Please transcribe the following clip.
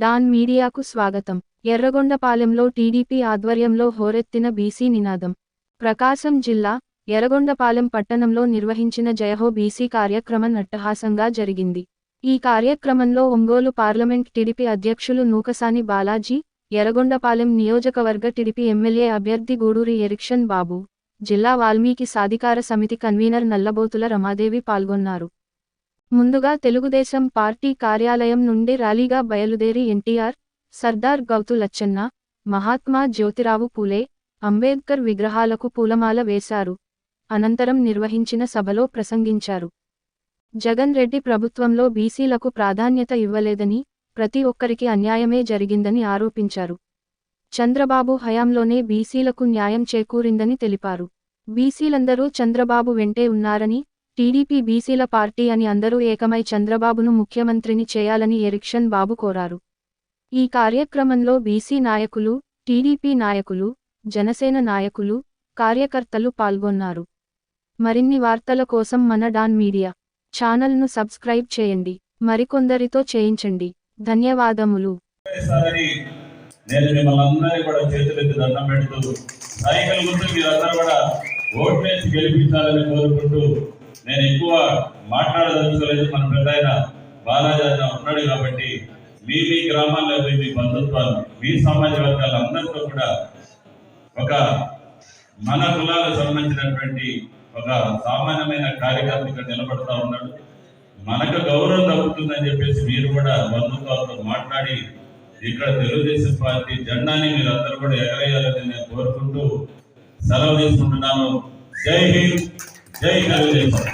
Don మీడియాకు స్వాగతం. ఎర్రగొండపాలెంలో TDP ఆధ్వర్యంలో హోరెత్తిన బీసీ నినాదం. ప్రకాశం జిల్లా ఎర్రగొండపాలెం పట్టణంలో నిర్వహించిన జయహో బీసీ కార్యక్రమం అట్టహాసంగా జరిగింది. ఈ కార్యక్రమంలో ఒంగోలు పార్లమెంట్ టీడీపీ అధ్యక్షులు నూకసాని బాలాజీ ఎర్రగొండపాలెం నియోజకవర్గ టీడీపీ ఎమ్మెల్యే అభ్యర్థి గూడూరి ఎరిక్షన్ బాబు జిల్లా వాల్మీకి సాధికార సమితి కన్వీనర్ నల్లబోతుల రమాదేవి పాల్గొన్నారు. ముందుగా తెలుగుదేశం పార్టీ కార్యాలయం నుండి ర్యాలీగా బయలుదేరి ఎన్టీఆర్ సర్దార్ గౌతు లచ్చన్న మహాత్మా జ్యోతిరావు పూలే అంబేద్కర్ విగ్రహాలకు పూలమాల వేశారు. అనంతరం నిర్వహించిన సభలో ప్రసంగించారు. జగన్ రెడ్డి ప్రభుత్వంలో బీసీలకు ప్రాధాన్యత ఇవ్వలేదని ప్రతి ఒక్కరికి అన్యాయమే జరిగిందని ఆరోపించారు. చంద్రబాబు హయాంలోనే బీసీలకు న్యాయం చేకూరిందని తెలిపారు. బీసీలందరూ చంద్రబాబు వెంటే ఉన్నారని టీడీపీ బీసీల పార్టీ అని అందరూ ఏకమై చంద్రబాబును ముఖ్యమంత్రిని చేయాలని ఎరిక్షన్ బాబు కోరారు. ఈ కార్యక్రమంలో బీసీ నాయకులు టీడీపీ నాయకులు జనసేన నాయకులు కార్యకర్తలు పాల్గొన్నారు. మరిన్ని వార్తల కోసం మన డాన్ మీడియా ఛానల్ను సబ్స్క్రైబ్ చేయండి. మరికొందరితో చేయించండి. ధన్యవాదములు. నేను మిమ్మల్ని కూడా చేతులెత్తి దండం పెడుతూ సైకిల్ గుర్తు మీరందరూ కూడా ఓట్లేసి గెలిపించాలని కోరుకుంటూ నేను ఎక్కువ మాట్లాడదలుచుకోలేదు. మన పెద్ద ఆయన బాలాజీ ఉన్నాడు కాబట్టి మీ మీ గ్రామాల్లో పోయి మీ బంధుత్వాలు మీ సమాజ వర్గాల అందరితో కూడా ఒక మన కులాలకు సంబంధించినటువంటి ఒక సామాన్యమైన కార్యకర్తగా నిలబడతా ఉన్నాడు. మనకు గౌరవం తగ్గుతుందని చెప్పేసి మీరు కూడా బంధుత్వాలతో మాట్లాడి ఇక్కడ తెలుగుదేశం పార్టీ జెండాని మీరు అందరూ కూడా ఎగరేయాలని నేను కోరుకుంటూ సెలవు తీసుకుంటున్నాను. జై హింద్! జై తెలుగుదేశం